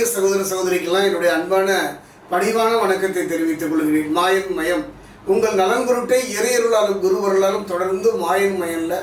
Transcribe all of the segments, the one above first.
ஆன்மீக சகோதர சகோதரிக்கெல்லாம் என்னுடைய அன்பான பணிவான வணக்கத்தை தெரிவித்துக் கொள்கிறேன். மாயன் மயம். உங்கள் நலன் குருட்டை இறையருளாலும் குருவருளாலும் தொடர்ந்து மாயன் மயம்ல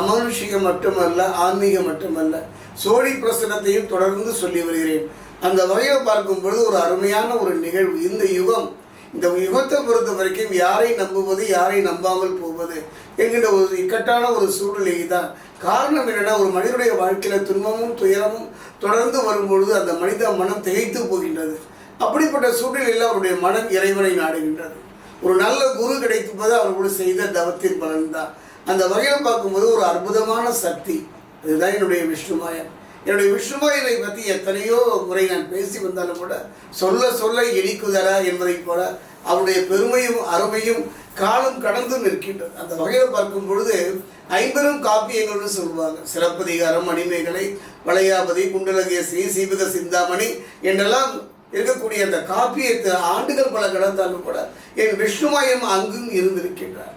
அமானுஷிகம் மட்டுமல்ல ஆன்மீகம் மட்டுமல்ல சோழி பிரசனத்தையும் தொடர்ந்து சொல்லி வருகிறேன். அந்த வகையில் பார்க்கும் பொழுது ஒரு அருமையான ஒரு நிகழ்வு. இந்த யுகம் இந்த யுகத்தை பொறுத்த வரைக்கும் யாரை நம்புவது யாரை நம்பாமல் போவது என்கின்ற ஒரு இக்கட்டான ஒரு சூழ்நிலை தான். காரணம் என்னென்னா ஒரு மனிதனுடைய வாழ்க்கையில் துன்பமும் துயரமும் தொடர்ந்து வரும்பொழுது அந்த மனித மனம் திகைத்து போகின்றது. அப்படிப்பட்ட சூழ்நிலையில் அவருடைய மனம் இறைவனை நாடுகின்றது. ஒரு நல்ல குரு கிடைப்பது அவர்களோடு செய்த தவத்தின் பலன்தான். அந்த வகையில் பார்க்கும்போது ஒரு அற்புதமான சக்தி. இதுதான் என்னுடைய விஷ்ணுமாயன் என்னுடைய விஷ்ணுமாயனை பற்றி எத்தனையோ முறை நான் பேசி வந்தாலும் கூட சொல்ல சொல்ல இனிக்குதரா என்பதைப் போல அவருடைய பெருமையும் அருமையும் காலம் கடந்து நிற்கின்றது அந்த வகையில் பார்க்கும் பொழுது ஐம்பெரும் காப்பியங்கள்னு சொல்லுவாங்க. சிலப்பதிகாரம் மணிமேகலை வளையாபதி குண்டலகேசி சீபிக சிந்தாமணி என்றெல்லாம் இருக்கக்கூடிய அந்த காப்பியத்தை ஆண்டுகள் பல கடந்தாலும் கூட என் விஷ்ணுமயம் அங்கும் இருந்திருக்கின்றார்.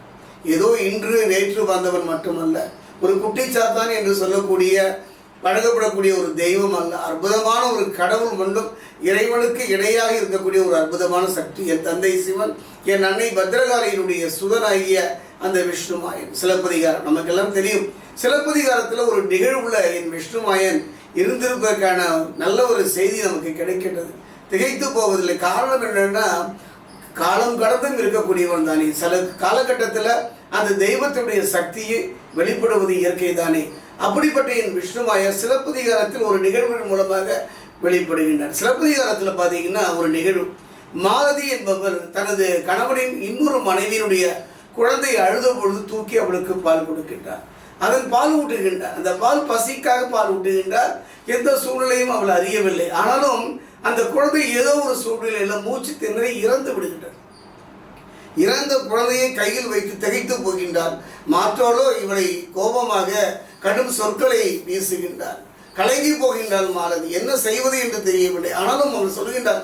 ஏதோ இன்று நேற்று வந்தவன் மட்டுமல்ல ஒரு குட்டிச்சாத்தான் என்று சொல்லக்கூடிய வழங்கப்படக்கூடிய ஒரு தெய்வம் அல்ல. அற்புதமான ஒரு கடவுள் மட்டும் இறைவனுக்கு இணையாக இருக்கக்கூடிய ஒரு அற்புதமான சக்தி. என் தந்தை சிவன் என் அன்னை பத்ரகாளியினுடைய சுதனாகிய அந்த விஷ்ணுமாயன் சிலப்பதிகாரம். நமக்கெல்லாம் தெரியும் சிலப்பதிகாரத்தில் ஒரு நிகழ்வுல என் விஷ்ணுமாயன் இருந்திருப்பதற்கான நல்ல ஒரு செய்தி நமக்கு கிடைக்கின்றது. திகைத்து போவதில்லை. காரணம் என்னன்னா காலம் கடந்தும் இருக்கக்கூடியவன் தானே. சில காலகட்டத்தில் அந்த தெய்வத்தினுடைய சக்தியை வெளிப்படுவது இயற்கை தானே அப்படிப்பட்ட என் விஷ்ணுமாயர் சிலப்பதிகாரத்தில் ஒரு நிகழ்வின் மூலமாக வெளிப்படுகின்றார் சிலப்பதிகாரத்தில் பார்த்தீங்கன்னா ஒரு நிகழ்வு. மாலதி என்பவர் தனது கணவனின் இன்னொரு மனைவியினுடைய குழந்தை அழுத பொழுது தூக்கி அவளுக்கு பால் கொடுக்கின்றார். அதன் பால் ஊட்டுகின்றார். அந்த பால் பசிக்காக பால் ஊட்டுகின்றார். எந்த சூழ்நிலையும் அவள் அறியவில்லை. ஆனாலும் அந்த குழந்தை ஏதோ ஒரு சூழ்நிலையில் மூச்சு திணறி இறந்து விடுகின்றது. இறந்த குழந்தையை கையில் வைத்து திகைத்து போகின்றார் மாற்றோலோ இவளை கோபமாக கடும் சொற்களை வீசுகின்றார். கலங்கி போகின்றாள் மாலதி. என்ன செய்வது என்று தெரியவில்லை. ஆனாலும் அவள் சொல்கின்றார்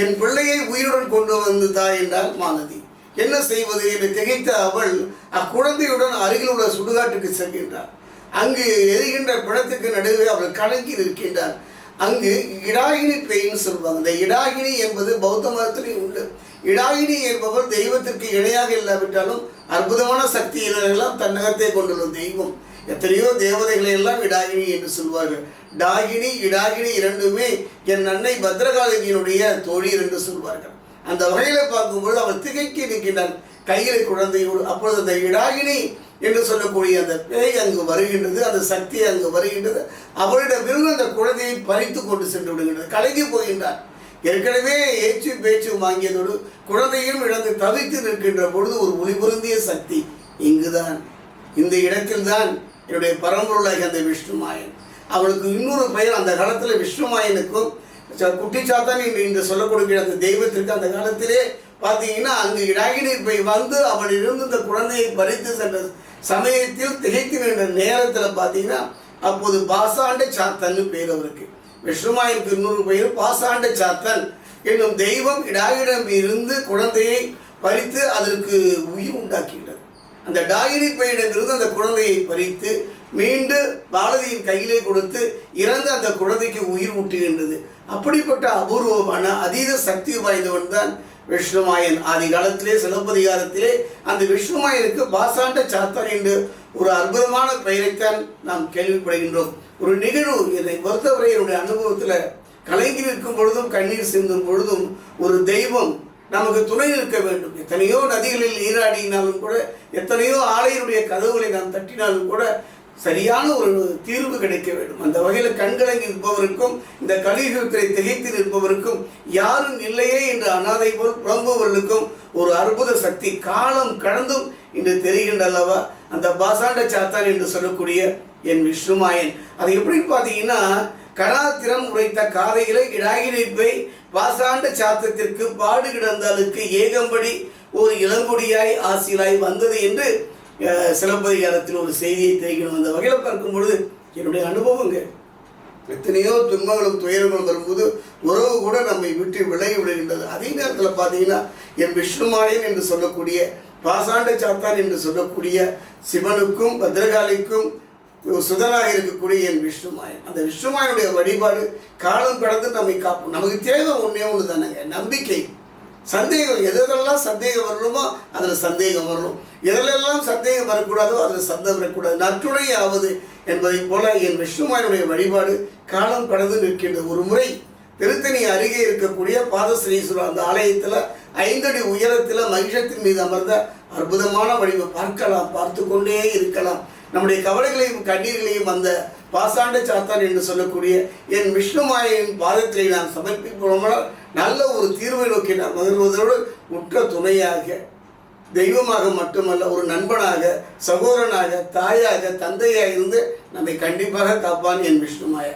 என் பிள்ளையை உயிருடன் கொண்டு வந்து தா மாலதி. என்ன செய்வது? என்று திகைத்த அவள் அக்குழந்தையுடன் அருகில் உள்ள சுடுகாட்டுக்கு செல்கின்றார். அங்கு எரிகின்ற பிணத்துக்கு நடுவே அவள் கலங்கி நிற்கின்றார். அங்கு இடாகினி பேய்ன்னு சொல்லுவாங்க இந்த இடாகினி என்பது பௌத்த மதத்திலையும் உண்டு. இடாகினி என்பவர் தெய்வத்திற்கு இணையாக இல்லாவிட்டாலும் அற்புதமான சக்தியினரெல்லாம் தன்னகத்தை கொண்டுள்ள தெய்வம். எத்தனையோ தேவதைகளை எல்லாம் இடாகினி என்று சொல்வார்கள். டாகினி இடாகினி இரண்டுமே என் அன்னை பத்ரகாளியினுடைய தோழி என்று சொல்வார்கள். அந்த வகையில் பார்க்கும்போது அவள் திகைக்கு நிற்கின்றான் கையில் குழந்தையோடு அப்பொழுது அந்த இடாகினி என்று சொல்லக்கூடிய அந்த பேய் அங்கு வருகின்றது அந்த சக்தி அங்கு வருகின்றது. அவளிடமிருந்து அந்த குழந்தையை பறித்து கொண்டு சென்று விடுகின்றது. கலங்கி போகின்றார் ஏற்கனவே ஏச்சு பேச்சு வாங்கியதோடு குழந்தையும் இழந்து தவித்து நிற்கின்ற பொழுது ஒரு ஒளிபுருந்திய சக்தி இங்குதான் இந்த இடத்தில்தான் என்னுடைய பரம்பொருளாகி அந்த விஷ்ணுமாயன். அவளுக்கு இன்னொரு பெயர் அந்த காலத்தில் விஷ்ணுமாயனுக்கும் குட்டிச்சாத்தான் என்று இன்று சொல்லக்கூடிய அந்த தெய்வத்திற்கு அந்த காலத்திலே பார்த்தீங்கன்னா அங்கு இடாகினி போய் வந்து அவளிருந்து இந்த குழந்தையை பறித்து சென்ற சமயத்தில் திகைத்து நின்ற நேரத்தில் பார்த்தீங்கன்னா அப்போது பாசாண்ட சாத்தன்னு பெயர் அவருக்கு. விஷ்ணுமாயனுக்கு இன்னொரு பெயர் பாசாண்ட சாத்தன் என்னும் தெய்வம் இடாகிடம் இருந்து குழந்தையை பறித்து அதற்கு உயிர் உண்டாக்கிவிட்டது. அந்த டாகினி பையிடமிருந்து அந்த குழந்தையை பறித்து மீண்டு பாரதியின் கையிலே கொடுத்து இறந்த அந்த குழந்தைக்கு உயிர் ஊட்டுகின்றது அப்படிப்பட்ட அபூர்வமான அதீத சக்தி வாய்ந்தவன் தான் விஷ்ணுமாயன். ஆதி காலத்திலே சிலப்பதிகாரத்திலே அந்த விஷ்ணுமாயனுக்கு பாசாண்ட சாத்தன் என்று ஒரு அற்புதமான பெயரைத்தான் நாம் கேள்விப்படுகின்றோம். ஒரு நிகழ்வு என்னை பொறுத்தவரை என்னுடைய அனுபவத்தில் கலங்கி நிற்கும் பொழுதும் கண்ணீர் சிந்தும் பொழுதும் ஒரு தெய்வம் நமக்கு துணை இருக்க வேண்டும். எத்தனையோ நதிகளில் நீராடினாலும் கூட எத்தனையோ ஆலையினுடைய கதவுகளை நாம் தட்டினாலும் கூட சரியான ஒரு தீர்வு கிடைக்க வேண்டும். அந்த வகையில் கண்கலங்கி இருப்பவருக்கும் இந்த கலியுகத்தை திகைத்து நிற்பவருக்கும் யாரும் இல்லையே என்று அனாதை போல் புலம்புவர்களுக்கும் ஒரு அற்புத சக்தி காலம் கடந்தும் இன்று தெரிகின்ற அல்லவா? அந்த பாசாண்ட சாத்தான் என்று சொல்லக்கூடிய என் விஷ்ணுமாயன். அது எப்படி பார்த்தீங்கன்னா கடாத்திரம் உரைத்த காதைகளை இடாகி நிற்பை பாசாண்ட சாத்தத்திற்கு பாடு கிடந்தாளுக்கு ஏகம்படி ஒரு இளங்குடியாய் ஆசியலாய் வந்தது என்று சிலப்பதிகாரத்தில் ஒரு செய்தியை தெரிவிக்கணும். அந்த வகையில் பார்க்கும் பொழுது என்னுடைய அனுபவங்க எத்தனையோ துன்பங்களும் துயரங்களும் வரும்போது உறவு கூட நம்மை விட்டு விலகி விடுகின்றது. அதே நேரத்தில் பார்த்தீங்கன்னா என் விஷ்ணுமாயன் என்று சொல்லக்கூடிய பாசாண்ட சாத்தான் என்று சொல்லக்கூடிய சிவனுக்கும் பத்ரகாளிக்கும் சுதனாக இருக்கக்கூடிய என் விஷ்ணுமாயன். அந்த விஷ்ணுமாயனுடைய வழிபாடு காலம் கடந்து நம்மை காப்போம் நமக்கு தேவை ஒன்றே ஒன்று தானேங்க. நம்பிக்கை. சந்தேகம். எதெல்லாம் சந்தேகம் வரணுமோ அதில் சந்தேகம் வரணும். எதிலெல்லாம் சந்தேகம் வரக்கூடாதோ அதில் சந்தேகம் வரக்கூடாது. நற்றுணை ஆவது என்பதைப் போல என் விஷ்ணுமாயனுடைய வழிபாடு காலம் கடந்து நிற்கின்ற ஒரு முறை திருத்தணி அருகே இருக்கக்கூடிய பாதஸ்ரீஸ்வரர் அந்த ஆலயத்தில் ஐந்தடி உயரத்தில் மகிஷத்தின் மீது அமர்ந்த அற்புதமான வடிவை பார்க்கலாம். பார்த்து கொண்டே இருக்கலாம். நம்முடைய கவலைகளையும் கண்ணீர்களையும் அந்த பாசாண்ட சாத்தான் என்று சொல்லக்கூடிய என் விஷ்ணுமாயின் பாதத்தை நாம் சமர்ப்பிப்போமானால் நல்ல ஒரு தீர்வை நோக்கி நாம் மகிழ்வதோடு உற்ற துணையாக தெய்வமாக மட்டுமல்ல ஒரு நண்பனாக சகோதரனாக தாயாக தந்தையாக இருந்து நம்மை கண்டிப்பாக காப்பான் என் விஷ்ணுமாயா